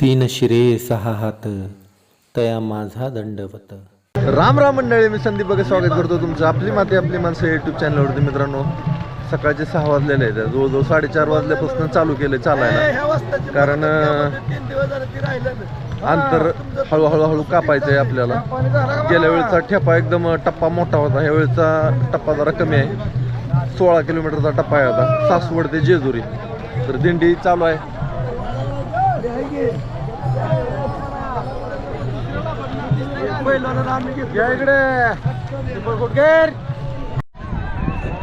तीन शिरे सहा हात तया माझा दंडवत. राम राम मंडळी मी संदीप बघा स्वागत करतो तुमचं आपली माती आपली माणसं युट्यूब चॅनलवरती मित्रांनो सकाळचे सहा वाजलेले आहेत. जवळजवळ साडेचार वाजल्यापासून चालू केले चालायला. कारण अंतर हळूहळू हळू कापायचं आहे आपल्याला. गेल्या वेळेचा ठेपा एकदम टप्पा मोठा होता. ह्या वेळेचा टप्पा जरा कमी आहे. सोळा किलोमीटरचा टप्पा आहे आता. सासवड ते जेजुरी. तर दिंडी चालू आहे.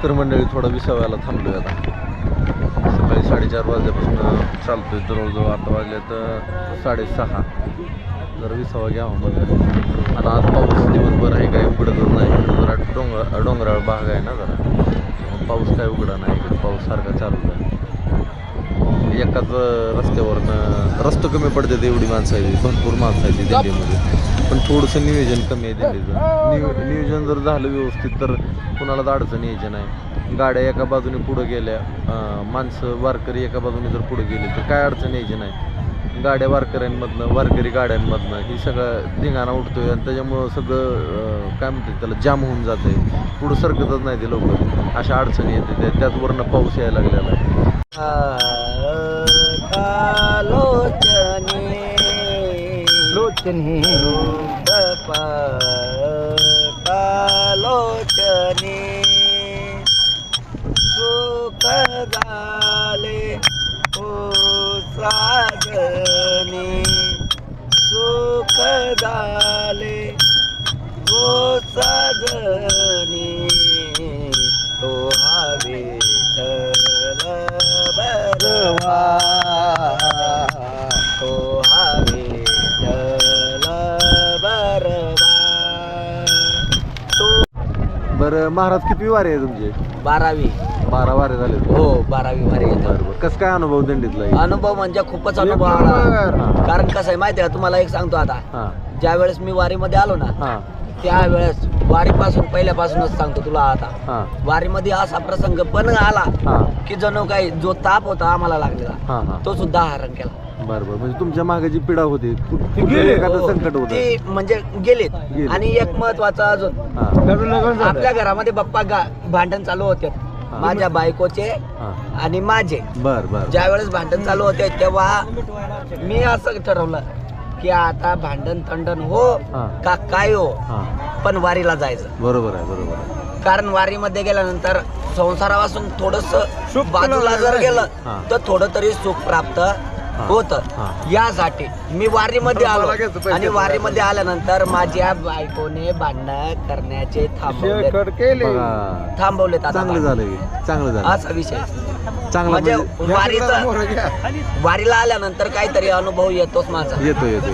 तर मंडळी थोडा विसाव्याला थांबलोय आता. सकाळी साडेचार वाजल्यापासून चालतोय जवळजवळ आता वाजले तर साडेसहा. जर विसावा घ्यावा बघा हो आणि आज पाऊस दिवसभर आहे काय उघडतच नाही. इकडं जरा डोंगर डोंगराळ भाग आहे ना जरा. पाऊस काय उघडा नाही. पाऊस सारखा चालू आहे. एकाच रस्त्यावरनं रस्ते कमी पडतात एवढी माणसं आहे भरपूर माणसं आहे दिल्लीमध्ये. पण थोडंसं नियोजन कमी आहे दिल्लीचं. नियो नियोजन जर झालं व्यवस्थित तर कुणालाच अडचण यायची नाही. गाड्या एका बाजूने पुढं गेल्या माणसं वारकरी एका बाजूने जर पुढे गेली तर काय अडचण यायची नाही. गाड्या वारकऱ्यांमधनं वारकरी गाड्यांमधनं ही सगळं धिंगाणा उठतोय आणि त्याच्यामुळं सगळं काय म्हणतात त्याला जाम होऊन जात आहे पुढं सरकतच नाही ते लोक. अशा अडचणी येते त्या- त्याच वरनं पाऊस यायला लागलेला आहे. लोचनी। लोचनी सुख झाले हो साजनी सुख झाले हो साजनी तो हवे बरवा तो हवे तो बरं महाराज किती वारे आहे तुमचे? बारावी. बारा वारे झाले. हो बारावी वारी येतो बरोबर कसं काय अनुभव दिंडीतला अनुभव म्हणजे खूपच अनुभव आला. कारण कसं आहे माहिती आहे का? तुम्हाला एक सांगतो आता. हा. ज्या वेळेस मी वारीमध्ये आलो ना हा. त्यावेळेस वारीपासून पहिल्यापासूनच सांगतो तुला आता. हा. वारीमध्ये असा प्रसंग पण आला हा. की जणू काही जो ताप होता आम्हाला लागलेला हा हा. तो सुद्धा हरण केला. बरोबर म्हणजे तुमच्या मागे जी पिढा होती कु- कुठलं एखादं संकट होतं? ती म्हणजे गेलीत. गेली. आणि एक महत्वाचं अजून. हा. आपल्या घरामध्ये बाप्पा गा- भांडण चालू होते. माझ्या बायकोचे हा. आणि माझे. बर बर. ज्या वेळेस भांडण चालू होते तेव्हा मी असं ठरवलं की आता भांडण तंडण हो हा. का काय हो? हा. पण वारीला जायचं. बरोबर आहे बरोबर आहे. कारण वारीमध्ये गेल्यानंतर संसारापासून थोडस बाजूला जर गेलं हा. तर थोडं तरी सुख प्राप्त होत. यासाठी मी वारीमध्ये आलो. आणि वारीमध्ये आल्यानंतर माझ्या बायकोने भांडण करण्याचे थांबवले. थांबवलेत आता चांगलं. झालं चांगलं झालं. असा विषय. चांगलं म्हणजे म्हणजे वारीचा वारीला आल्यानंतर काहीतरी अनुभव येतोच माझा. येतो येतो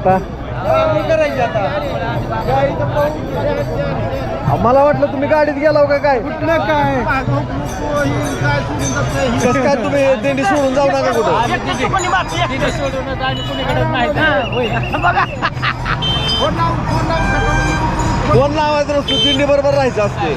आता? मला वाटलं तुम्ही गाडीत गेलाव का काय? कुठलं काय? कसं काय तुम्ही दिंडी सोडून जाऊ नका कुठं? फोन लावायचं नसतो? दिंडी बरोबर राहायचं असते.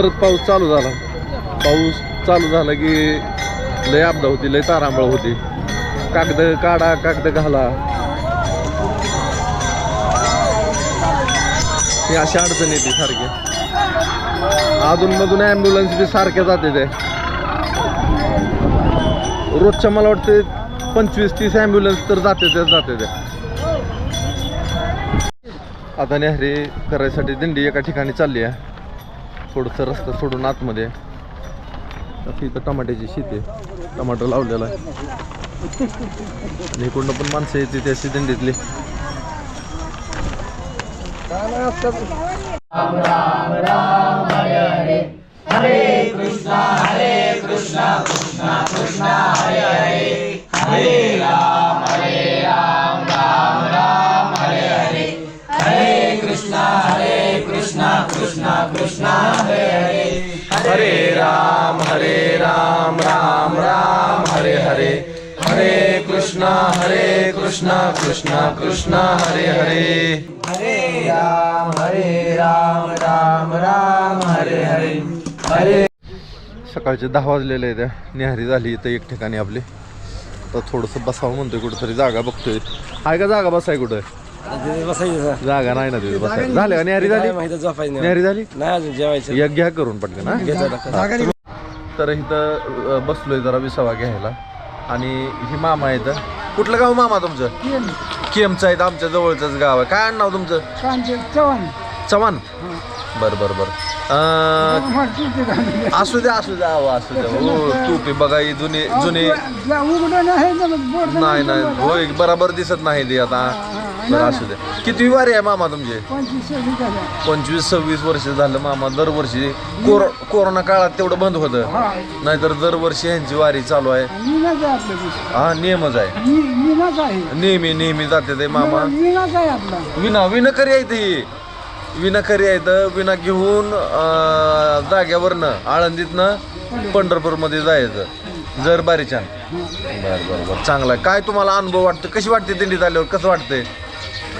परत पाऊस चालू झाला. पाऊस चालू झाला की लय आपदा होती लय तारांबळ होती. कागद काढा कागद घाला. हे अशी अडचण येते सारखी. अधूनमधून ॲम्ब्युलन्स बी सारख्या जाते ते. रोजच्या मला वाटते पंचवीस तीस ॲम्ब्युलन्स तर जाते ते जाते ते आता नेहरी करायसाठी दिंडी एका ठिकाणी चालली आहे. थोडंसं रस्ता सोडून आतमध्ये. आता इथं टमाट्याची शेती आहे. टमाटर लावलेला आहे. आणि इकडनं पण माणसं येते त्या दिंडीतली हरे राम हरे राम राम राम हरे हरे। हरे कृष्णा हरे कृष्णा कृष्णा कृष्णा हरे हरे। हरे राम हरे राम राम राम हरे हरे। हरे। सकाळचे दहा वाजलेले आहेत. त्या निहारी झाली इथं एक ठिकाणी आपली. तर थोडंसं बसावं म्हणतोय कुठंतरी. जागा बघतोय. आहे का जागा बसाय कुठं? बसायचं जागा नाही ना तिथे बसायला. झालं का? निहारी झाली? माहिती झोपायचं नाही. निहारी झाली? नाही अजून जेवायचं. एक घ्या करून पटकन हा? तर इथं अ, बसलोय जरा विसावा घ्यायला. आणि ही मामा आहेत. कुठलं गाव मामा तुमचं? केमचं आहे आमच्या जवळचंच गाव आहे. काय नाव तुमचं? चव्हाण. चव्हाण? बर बर बर. अं, असू द्या असू द्या अहो, असू द्या. हो टोपी बघा ही जुनी जुनी ना नाही नाही होय बराबर दिसत नाही ते आता. बरं असू द्या किती वारी आहे मामा तुमचे? पंचवीस सव्वीस वर्ष झालं मामा. दरवर्षी कोरो कोरोना काळात तेवढं बंद होतं. हा. नाहीतर दरवर्षी ह्यांची वारी चालू आहे. हा नियमच आहे. नेहमी नेहमी जाते ते मामा. विना विनाकरी आहे ती. विनाकरी आहे तर विना घेऊन अं, जाग्यावरनं आळंदीतनं पंढरपूरमध्ये जायचं. जर बारीच्यान बर बर बर. चांगला आहे. काय तुम्हाला अनुभव वाटतो कशी वाटते दिंडीत आल्यावर? कसं वाटतंय?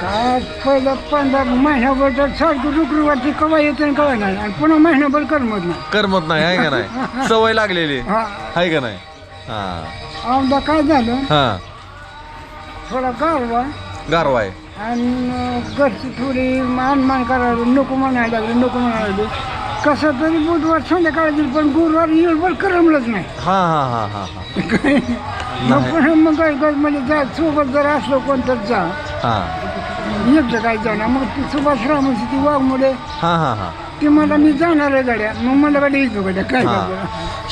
काय पहिलं पंधरा महिनाभर तर सारखी रुकरी वाटते कवा येते कवा नाही. आणि पुन्हा महिनाभर करमत नाही. करमत नाही आहे का नाही? सवय लागलेली. हा. आहे का नाही? हा. औंदा काय झालं? हा. थोडा गारवा. गारवा आहे. आणि घरची थोडी मानमान करायला नको म्हणायला लागले नको म्हणायला लागले. कसं तरी बुधवार संध्याकाळी पण गुरुवार येळभर करमलंच नाही. हा हा हा हा हा. मग पुन्हा मग काय कर म्हणजे जा सोबत जर असलो कोणतं जा. हा. एकटं काय जाणार मग ती सुभाष रामाची ती वाघमुळे हा हा हा. ती मला मी जाणार आहे गाड्या. मग मला गाडी येतो गाड्या काय हा.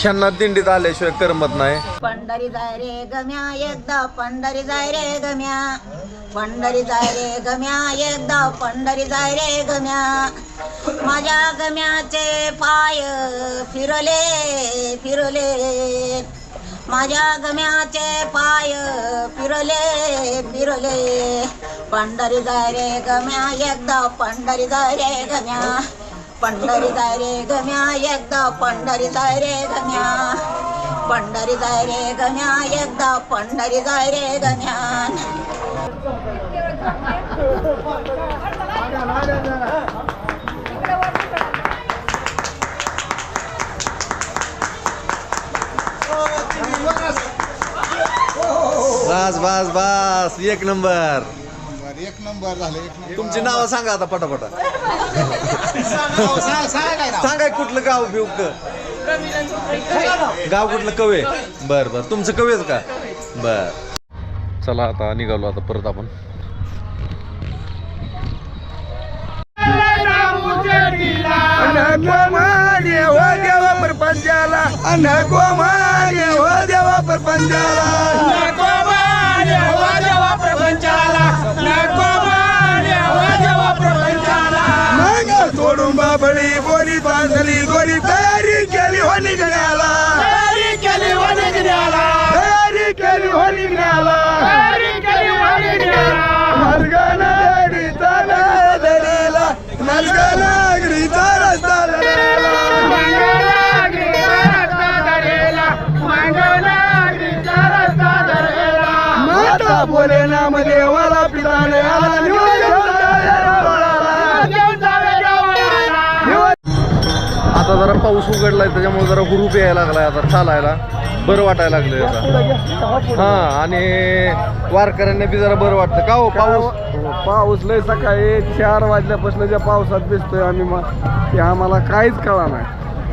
करणार? दिंडीत आल्याशिवाय करमत नाही. पंढरी जाय रे गम्या एकदा पंढरी जाय रे गम्या. पंढरी जाय रे गम्या एकदा पंढरी जाय रे गम्या. माझ्या गम्याचे पाय फिरले फिरले. माझ्या गम्याचे पाय फिरले फिरले. पंढरी जाय रे गम्या एकदा पंढरी जाय रे गम्या. पंढरी जाय रे गम्या एकदा पंढरी जाय रे गम्या. पंढरी जाय रे गम्या एकदा पंढरी जाय रे गम्या. बस बस बस एक नंबर. एक नंबर झाले एक नंबर. तुमची नावं सांगा आता पटापटा. सांगा कुठलं गाव बिव गाव कुठलं? कवे. बर बर. तुमचं कवेच का? बर. चला आता निघालो आता परत आपण. हो देवा परपंचाला. सोडून बाबळी गोरी बांधली गोरी तयारी केली हो निघण्याला बोले नाम देवाला पिताने आता जरा पाऊस उघडलाय त्याच्यामुळे जरा हुरूप यायला लागलाय आता चालायला. बरं वाटायला लागलंय आता. हा आणि वारकऱ्यांना बी जरा बरं वाटतं. का हो पाऊस? पाऊस लय सकाळी चार वाजल्यापासून ज्या पावसात भिजतोय आम्ही मग ते आम्हाला काहीच कळा नाही.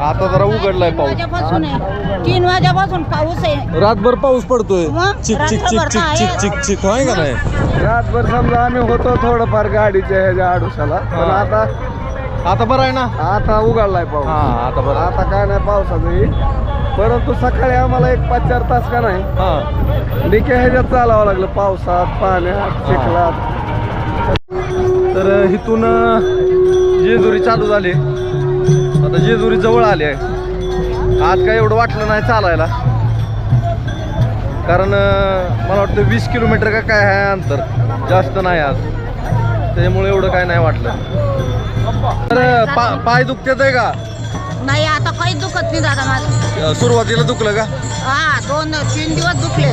आता जरा उघडलाय पाऊस. वाजेपासून आहे. तीन वाजेपासून पाऊस आहे. रातभर पाऊस पडतोय. मग चिक चिक चिक रात्रभर चिक तर चिक आहे. चिक चिक. होय का नाही? रातभर समजा आम्ही होतो थोडंफार गाडीच्या ह्याच्या आडुशाला पण हा. आता आता बरं आहे ना? आता उघडलाय पाऊस. हा आता बरं आता काय नाही पावसाचं परंतु सकाळी आम्हाला एक पाच चार तास का नाही? हा. डिके ह्याच्यात चालावं लागलं. पावसात पाण्यात चिखलात. तर इथून जेजुरी चालू झाली. आता जेजुरी जवळ आली आहे. आज काय एवढं वाटलं नाही चालायला. कारण मला वाटतं वीस किलोमीटर का काय आहे अंतर. जास्त नाही आज. त्याच्यामुळे एवढं काय नाही वाटलं. तर पा पाय दुखतेच आहे का? नाही आता काहीच दुखत नाही दादा माझं. अं, सुरुवातीला दुखलं का? हा दोन तीन दिवस दुखले.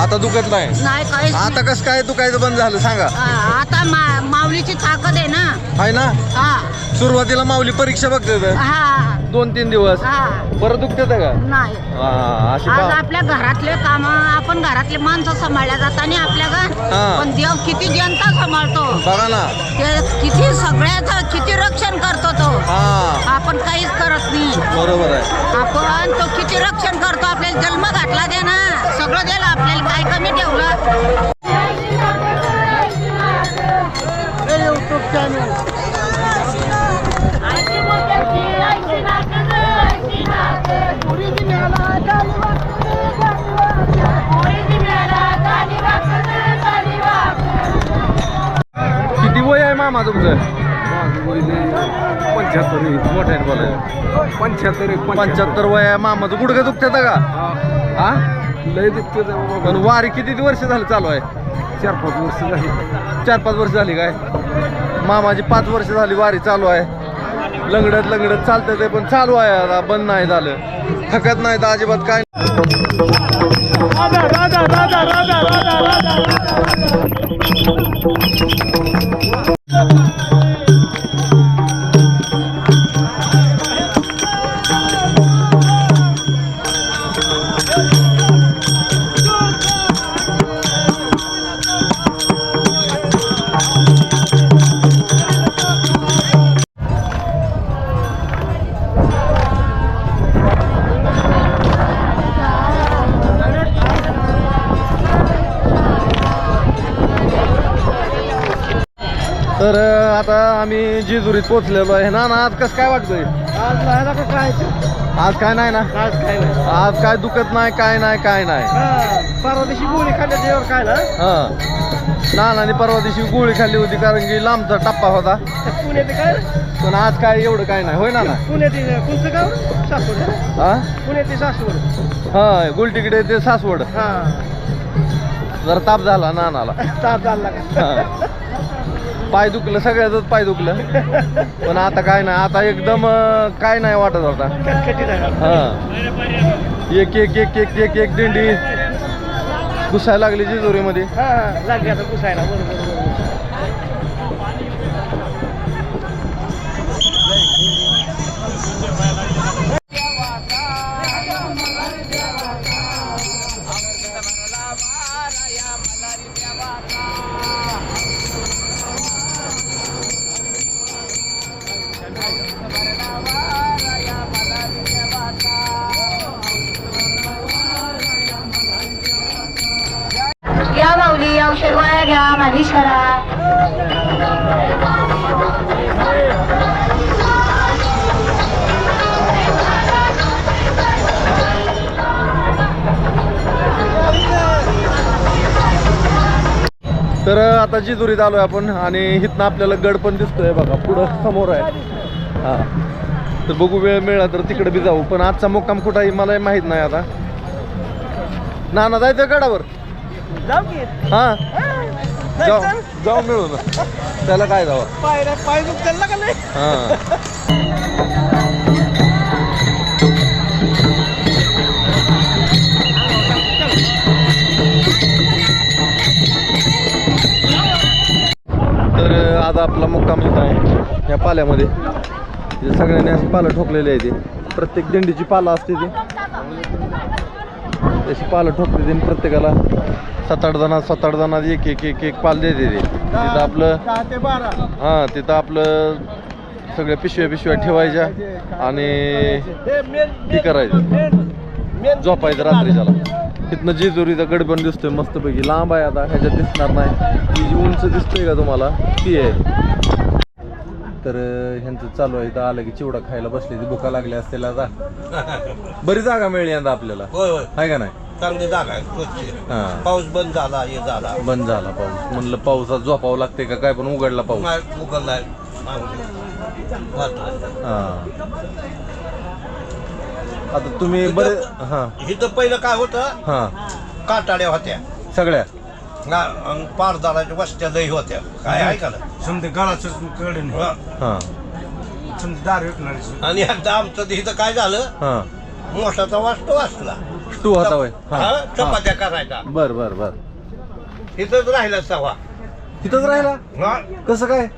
आता दुखत नाही? नाही काहीच नाही. आता कसं काय दुखायचं बंद झालं सांगा. हा, आता मा- माऊलीची ताकद आहे ना. आहे ना? हा. सुरुवातीला माऊली परीक्षा बघते हा. दोन तीन दिवस. हा. परत दुखते का? नाही. हा, अशी आज पा- आपल्या घरातले काम आपण घरातले माणसं सांभाळल्या जातात आणि आपल्या हा. घर पण देव किती जनता सांभाळतो. बघा ना. ते किती सगळ्याचं किती रक्षण करतो तो. हा. आपण काहीच करत नाही. बरोबर आहे. आपण तो किती रक्षण करतो आपल्याला जन्म घातला दे ना. सगळं दिलं आपल्याला काय कमी ठेवलं? तुमचं? पंच्याहत्तर मोठ्याने बोलाय पंच्याहत्तर पंच्याहत्तर. वय आहे मामाचं गुडघं दुखतात का? हा. लय दुखते पण वारी किती वर्ष झालं चालू आहे? चार पाच वर्ष झाली. चार पाच वर्ष झाली काय? मामाची पाच वर्ष झाली वारी चालू आहे. लंगडत लंगडत चालतं ते पण चालू आहे आता. बंद नाही झालं. थकत नाही तर अजिबात काय जेजुरीत पोहोचलेलो आहे. ना ना आज कसं काय वाटतंय? आज का काय? आज काय नाही ना? आज काय नाही. आज काय दुखत नाही काय नाही काय नाही. परवा दिवशी गोळी खाल्ल्या काय ना हा. नानाने परवा दिवशी गोळी खाल्ली होती कारण की लांबचा टप्पा होता. पुण्यात काय? पण आज काय एवढं काय नाही. होय ना ना पुण्यात कोणतं गाव? सासवड. हा पुण्यात सासवड. हा गुलटिकडे ते सासवड. हा. जरा ताप झाला नानाला. ताप झाला का? हा. पाय दुखलं सगळ्याच पाय दुखलं. पण आता काय नाही आता एकदम काय नाही वाटत होता हा. एक एक एक एक एक एक दिंडी घुसायला लागली जेजुरीमध्ये. हा घुसायला. आता जिजुरीत आलोय आपण आणि इथनं आपल्याला गड पण दिसतोय बघा पुढं समोर आहे. हा. तर बघू वेळ मिळाला तर तिकडे बी जाऊ. पण आजचा मुक्काम कुठं आहे मला माहीत नाही आता. ना ना जायचं गडावर? हा? जाऊ. जाऊ मिळून. त्याला काय जावं? हा. आज आपला मुक्काम इथं आहे या पाल्यामध्ये. जे सगळ्यांनी अशी पालं ठोकलेली आहे ते. प्रत्येक दिंडीची पालं असते ती. तशी पालं ठोकली ती प्रत्येकाला सात आठ जणात सात आठ जणात एक एक एक एक पाल देते ते. तिथं आपलं हां तिथं आपलं सगळ्या पिशव्या पिशव्या ठेवायच्या आणि हे करायचं. झोपायचं रात्रीच्याला. तिथनं जेजुरीचा गड पण दिसतोय मस्तपैकी. लांब आहे आता ह्याच्यात दिसणार नाही. ती जी उंच दिसतोय का तुम्हाला? ती आहे. तर ह्यांचं चालू आहे. इथं आलं की चिवडा खायला बसले ती भुका लागल्या असतील आता. बरी जागा मिळली यंदा आपल्याला. होय होय. आहे का नाही? चांगली जागा आहे स्वच्छ हा. पाऊस बंद झाला हे झाला. बंद झाला पाऊस. म्हणलं पावसात झोपावं लागते का? काय पण उघडला पाऊस. हा. आता तुम्ही बरे हा. इथं पहिलं काय होतं? हा. काटाड्या होत्या. सगळ्या. ना- अन पारदाराच्या वस्त्या लई होत्या. काय ऐका समजा गळाचं नाही. हा. समजा दार विकणारी आणि एकदा आमचं ते इथं काय झालं? हा. मोठाचा वाचतो वाचला तू होता वय हा, चपात्या करायचा. बर बर बर. इथंच राहिला सवा तिथंच राहिला? हा, कसं काय?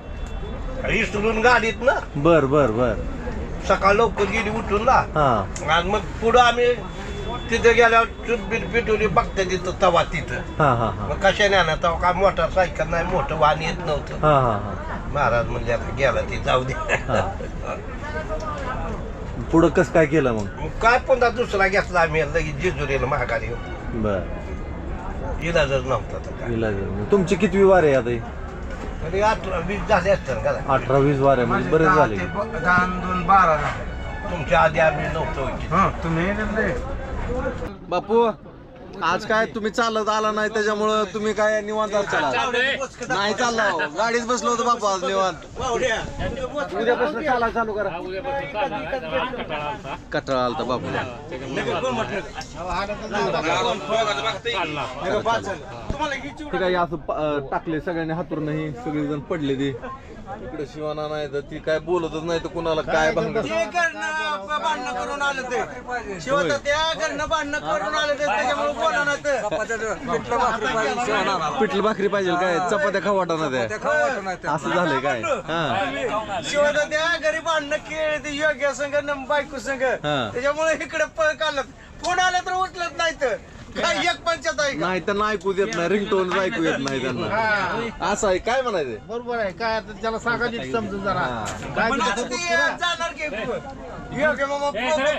इसरून गाडीत ना. बर बर बर. सकाळ लवकर गेली उठून ना. हा. आणि मग पुढं आम्ही तिथे गेल्यावर चूट बीट पिटवली बघते तिथं तवा तिथं. हा हा हा. मग कशाने आणा तेव्हा काय मोटरसायकल नाही मोठं वाहन येत नव्हतं. हा हा हा. महाराज म्हणजे आता गेला ते जाऊ दे. पुढं कसं काय केलं मग? मग काय पुन्हा दुसरा घेतला आम्ही लगेच जेजुरीला महागारी बर. इलाजच नव्हता तर काय. इलाज आहे. तुमची कितवी वार आहे आता ही? आणि अठरा वीस झाले असतात का? अठरा वीस वार म्हणजे बरेच झाले. दहा आणि दोन बारा झाले. तुमच्या आधी आम्ही नव्हतो. हा तुम्ही बापू आज काय तुम्ही चालत आला नाही त्याच्यामुळं तुम्ही काय निवांत चला. नाही चालला हो. गाडीत बसलो होतो बापू आज निवांत. उद्यापासून चाला चालू करा. कटाळा आलता बापूला ठीक आहे असं प- अं, टाकले सगळ्यांनी हातून नाही सगळेजण पडले ते. इकडे शिवाना नाही तर ती काय बोलतच नाही तर कुणाला काय भांगड भांडणं करून आलं ते. शिवता त्या घरनं भांडणं करून आलं ते त्याच्यामुळे पिठलं भाकरी पाहिजे काय? चपात्या खाऊ वाटाणा त्या असं झालंय काय? हा. भांडणं केले ते योग्य संघ न बायको संघ. त्याच्यामुळे इकडे पळ काढलं फोन आला तर उचलत नाही तर. काय एक पंचायत आहे का? नाही त्यांना ऐकू देत नाही. रिंगटोन ऐकू येत नाही त्यांना. असं आहे. काय म्हणायचं बरोबर आहे. काय आता त्याला सांगायचं समजून जरा. हा. काय जाणार की योग्य मामा बघतोय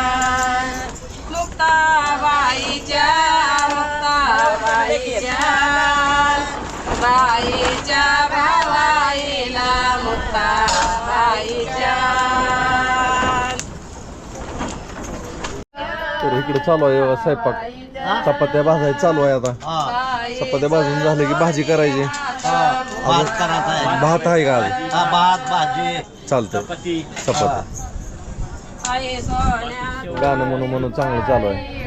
भावाईला तर इकडे चालू आहे स्वयंपाक. चपात्या भाजायला चालू आहे आता. चपात्या भाजून झाले की भाजी करायची. भात करायचा आहे. भात आहे का आज? हा, भात भाजी चालतंय. चपात्या आई सोन्या गाणं म्हणून म्हणून चांगलं चालू आहे.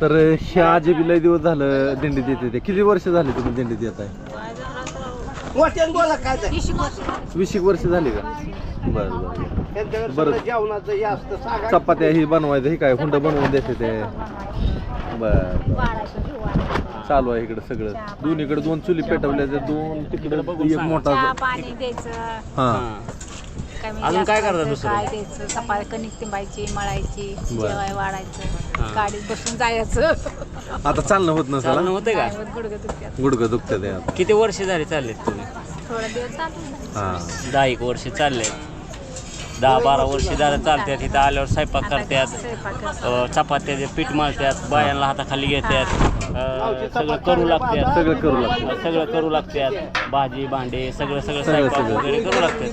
तर ह्या आजी बी लय दिवस झालं दिंडीत येते ते. किती वर्ष झाली तुम्ही दिंडीत येत आहे. वीस एक वर्ष झाली का? बरं बरं. त्यांच्याकडे बरं. सगळं जेवणाचं हे असतं सांगा. चपात्या ही बनवायचं हे काय हुंड बनवून देते ते? बर चालू आहे इकडे सगळं. दोन्हीकडे दोन चुली पेटवल्या दोन तिकडे एक मोठा हा. काय अजून काय करता दुसरं? काय द्यायचं? सफारी कणिक तिंबायची मळायची बरं. जेवाय वाढायचं गाडीत बसून जायचं. आता चालणं होत नसेल चालणं हा? होते का? काय गुडघे दुखतात. गुडघं दुखतं ते आता. किती वर्ष झाले चाललेत तुम्ही? थोडा दिवस चालू हा. दहा एक वर्ष चालले दहा बारा वर्ष झालं चालतात इथं आल्यावर स्वयंपाक करतात. चपात्याचे पीठ मळतात बायांना हाताखाली घेतात सगळं करू लागतात सगळं करू लागतात. सगळं करू लागतात भाजी भांडे सगळं सगळं सगळं, स्वयंपाक सगळं. वगैरे करू लागतात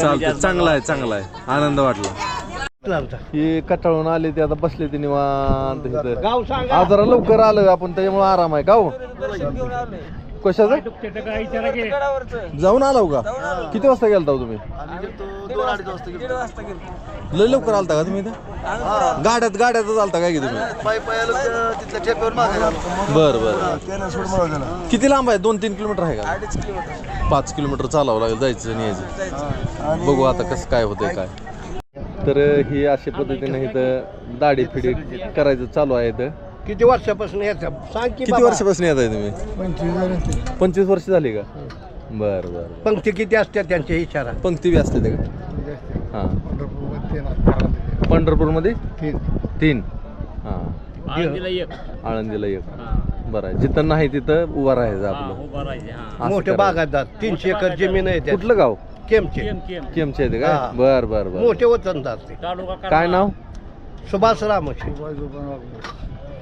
चालतं चांगलं आहे चांगलं आहे. आनंद वाटला. ही कटाळून आले ते आता बसले ते निवांत इथं. आज जरा लवकर आलं आपण त्याच्यामुळे आराम आहे. का हो कशाचं? जाऊन आलो का किती वाजता गेलता हो तुम्ही? लय लवकर आलता का तुम्ही इथं? गाड्यात गाड्यातच आलता काय की तुम्ही? बर बर. किती लांब आहे? दोन तीन किलोमीटर आहे का? पाच किलोमीटर चालावं लागेल जायचं आणि यायचं. बघू आता कसं काय होतंय काय. तर ही अशा पद्धतीने इथं दाढी फिडी करायचं चालू आहे इथं. किती वर्षापासून यायचं सांग की किती वर्षापासून येत आहे तुम्ही? पंचवीस वर्ष झाली का? बर बर. पंक्ती किती असतात त्यांच्या इशारा? पंक्ती बी असते ते का? हां. पंढरपूरमध्ये तीन हां. आळंदीला एक. आळंदीला एक. बरं आहे जिथं नाही तिथं उभा राहायचं हा, आपलं. हा. असं मोठे करायचं. बागायतदार तीनशे एकर जमीन आहे त्या कुठलं गाव? केमचे. केम केम केमचे येते का? हा. बर बर बर. मोठे वतनदार ते. तालुका काय नाव? सुभाष रामोशी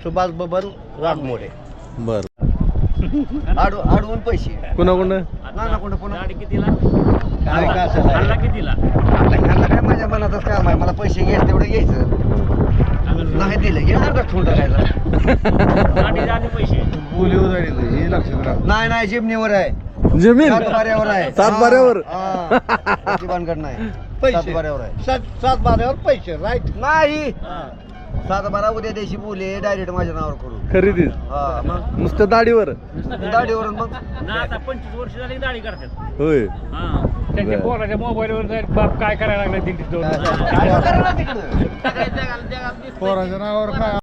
सुभाष बबन रागमोडे बर. अडवून पैसे. गाडी कितीला? काय काय असं खाल्ला कितीला? काय माझ्या मनातच काम आहे मला पैसे घ्यायचे तेवढे घ्यायचं. नाही दिलं घेणार का पैसे. नाही नाही जिमनीवर आहे. जमीन? सातबाऱ्यावर आहे. सातबाऱ्यावर? हा. नाही. पैसे. सातबाऱ्यावर आहे. सात सात बाऱ्यावर पैसे राईट नाही. सातबारा उद्या दिवशी बोले डायरेक्ट माझ्या नावावर करू. खरेदी हा. मग नुसतं दाढीवर? दाढीवरून मग? ना आता पंचवीस वर्ष झाली गाडी करतात. होय. हा. बर. पोराच्या मोबाईलवर जाईल बाप काय करायला लागला काय- काय- पोराच्या नावावर काय?